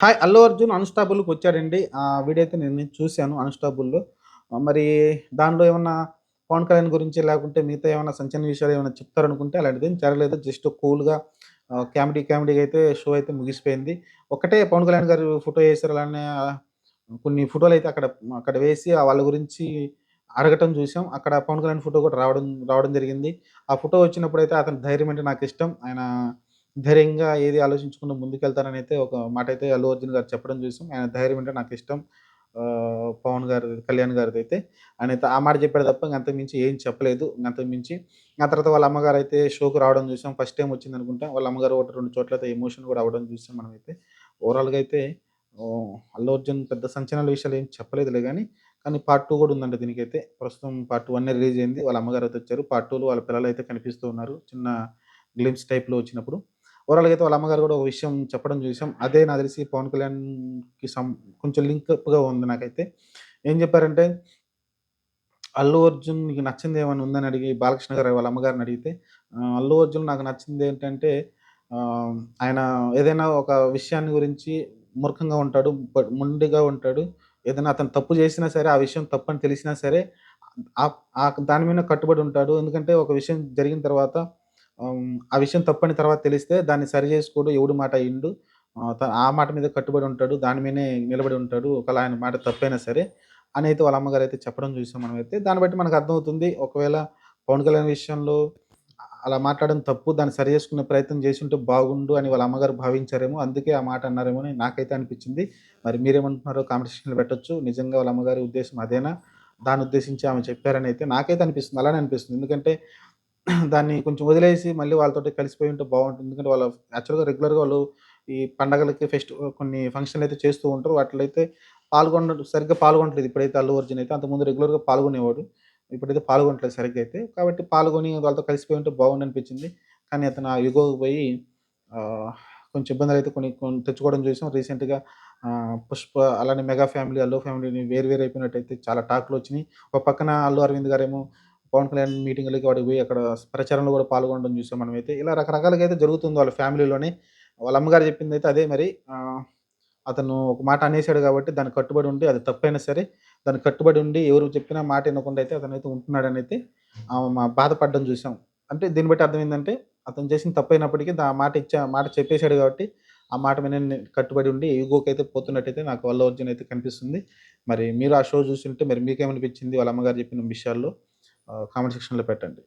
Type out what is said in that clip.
Hi Allu Arjun అన్స్టాబుల్కి వచ్చాడండి. ఆ video అయితే నేను చూశాను అన్స్టాబుల్లో మరి దానిలో ఏమన్నా పవన్ కళ్యాణ్ గురించి లేకుంటే మిగతా ఏమైనా సంచలన విషయాలు ఏమైనా చెప్తారనుకుంటే అలాంటిది ఏం జరగలేదు. జస్ట్ కూల్గా కామెడీ కామెడీగా అయితే షో అయితే ముగిసిపోయింది. ఒకటే పవన్ కళ్యాణ్ గారు ఫోటో వేశారు అలానే కొన్ని ఫోటోలు అయితే అక్కడ అక్కడ వేసి వాళ్ళ గురించి అడగటం చూసాం అక్కడ పవన్ కళ్యాణ్ ఫోటో కూడా రావడం రావడం జరిగింది. ఆ ఫోటో వచ్చినప్పుడు అయితే అతని ధైర్యం అంటే నాకు ఇష్టం. ఆయన ధైర్యంగా ఏది ఆలోచించకుండా ముందుకెళ్తారనైతే అయితే ఒక మాట అయితే అల్లు అర్జున్ గారు చెప్పడం చూసాం. ఆయన ధైర్యం అంటే నాకు ఇష్టం. పవన్ గారు కళ్యాణ్ గారిది అయితే ఆయన అయితే ఆ మాట చెప్పాడు తప్ప ఇంకంత అంతకు మించి ఏం చెప్పలేదు. ఇంకంత అంతకు మించి ఆ తర్వాత వాళ్ళ అమ్మగారు అయితే షోకు రావడం చూసాం. ఫస్ట్ టైం వచ్చింది అనుకుంటా. వాళ్ళ అమ్మగారు ఒకటి రెండు చోట్ల అయితే ఎమోషన్ కూడా అవ్వడం చూసాం మనం అయితే ఓవరాల్గా అయితే అల్లు అర్జున్ పెద్ద సంచలనాల విషయాలు ఏం చెప్పలేదులే కానీ కానీ పార్ట్ టూ కూడా ఉందంట దీనికైతే. ప్రస్తుతం పార్ట్ వన్ రిలీజ్ అయింది. వాళ్ళ అమ్మగారు అయితే వచ్చారు. పార్ట్ టూలో వాళ్ళ పిల్లలు అయితే కనిపిస్తూ ఉన్నారు. చిన్న గ్లిమ్స్ టైప్లో వచ్చినప్పుడు. ఓవరాల్గా అయితే వాళ్ళ అమ్మగారు కూడా ఒక విషయం చెప్పడం చూసాం. అదే నాకు తెలిసి పవన్ కళ్యాణ్కి సం కొంచెం లింక్గా ఉంది నాకైతే. ఏం చెప్పారంటే అల్లు అర్జున్ నీకు నచ్చింది ఏమైనా ఉందని అడిగి బాలకృష్ణ గారు వాళ్ళ అమ్మగారిని అడిగితే అల్లు అర్జున్ నాకు నచ్చింది ఏంటంటే ఆయన ఏదైనా ఒక విషయాన్ని గురించి మూర్ఖంగా ఉంటాడు ముండిగా మొండిగా ఉంటాడు. ఏదైనా అతను తప్పు చేసినా సరే ఆ విషయం తప్పు అని తెలిసినా సరే ఆ- దాని మీద కట్టుబడి ఉంటాడు. ఎందుకంటే ఒక విషయం జరిగిన తర్వాత ఆ విషయం తప్పని తర్వాత తెలిస్తే దాన్ని సరి చేసుకోడు ఎవడు మాట అయ్యిండు ఆ, మాట మీద కట్టుబడి ఉంటాడు దాని మీదనే నిలబడి ఉంటాడు ఒకవేళ ఆయన మాట తప్పైనా సరే అని అయితే వాళ్ళ అమ్మగారు అయితే చెప్పడం చూసాం మనం అయితే దాన్ని బట్టి మనకు అర్థమవుతుంది ఒకవేళ పవన్ కళ్యాణ్ విషయంలో అలా మాట్లాడడం తప్పు దాన్ని సరి చేసుకునే ప్రయత్నం చేసి ఉంటే బాగుండు అని వాళ్ళ అమ్మగారు భావించారేమో అందుకే ఆ మాట అన్నారేమో అని నాకైతే అనిపించింది. మరి మీరేమంటున్నారో కాంపిటీషన్లో పెట్టచ్చు పెట్టొచ్చు. నిజంగా వాళ్ళ అమ్మగారి ఉద్దేశం అదేనా? దాన్ని ఉద్దేశించి ఆమె చెప్పారని అయితే నాకైతే అనిపిస్తుంది అలానే అనిపిస్తుంది. ఎందుకంటే దాన్ని కొంచెం వదిలేసి మళ్ళీ వాళ్ళతోటి కలిసిపోయి ఉంటే బాగుంటుంది. ఎందుకంటే వాళ్ళు యాక్చువల్గా రెగ్యులర్గా వాళ్ళు ఈ పండగలకి ఫెస్ట్ కొన్ని ఫంక్షన్లు అయితే చేస్తూ ఉంటారు. వాటిలో అయితే పాల్గొన సరిగ్గా పాల్గొనట్లేదు. ఇప్పుడైతే అల్లు అర్జున్ అయితే అంతకుముందు రెగ్యులర్గా పాల్గొనేవాడు. ఇప్పుడైతే పాల్గొనట్లేదు సరిగ్గా అయితే. కాబట్టి పాల్గొని వాళ్ళతో కలిసిపోయి ఉంటే బాగుండి అనిపించింది. కానీ అతను ఆ యుగోకి పోయి కొంచెం ఇబ్బందులు అయితే కొన్ని కొన్ని తెచ్చుకోవడం చూసాం. రీసెంట్గా పుష్ప అలానే మెగా ఫ్యామిలీ అల్లు ఫ్యామిలీని వేరు వేరు అయిపోయినట్టయితే చాలా టాక్లు వచ్చినాయి. ఒక పక్కన అల్లు అరవింద్ గారేమో పవన్ కళ్యాణ్ మీటింగ్లకి వాడికి పోయి అక్కడ ప్రచారంలో కూడా పాల్గొనడం చూసాం మనం అయితే ఇలా రకరకాలుగా అయితే జరుగుతుంది వాళ్ళ ఫ్యామిలీలోనే. వాళ్ళ అమ్మగారు చెప్పింది అయితే అదే మరి. అతను ఒక మాట అనేసాడు కాబట్టి దానికి కట్టుబడి ఉండి అది తప్పైనా సరే దానికి కట్టుబడి ఉండి ఎవరు చెప్పినా మాట వినకుండా అయితే అతను అయితే ఉంటున్నాడని అయితే మా బాధపడడం చూసాం. అంటే దీన్ని బట్టి అర్థం ఏంటంటే అతను చేసిన తప్పైనప్పటికీ ఆ మాట ఇచ్చా మాట చెప్పేశాడు కాబట్టి ఆ మాట మీద నేను కట్టుబడి ఉండి ఈగోకి అయితే పోతున్నట్టయితే నాకు వల్ల అర్జున్ అయితే కనిపిస్తుంది. మరి మీరు ఆ షో చూస్తుంటే మరి మీకేమనిపించింది వాళ్ళ అమ్మగారు చెప్పిన విషయాల్లో? కామెంట్ సెక్షన్లో పెట్టండి.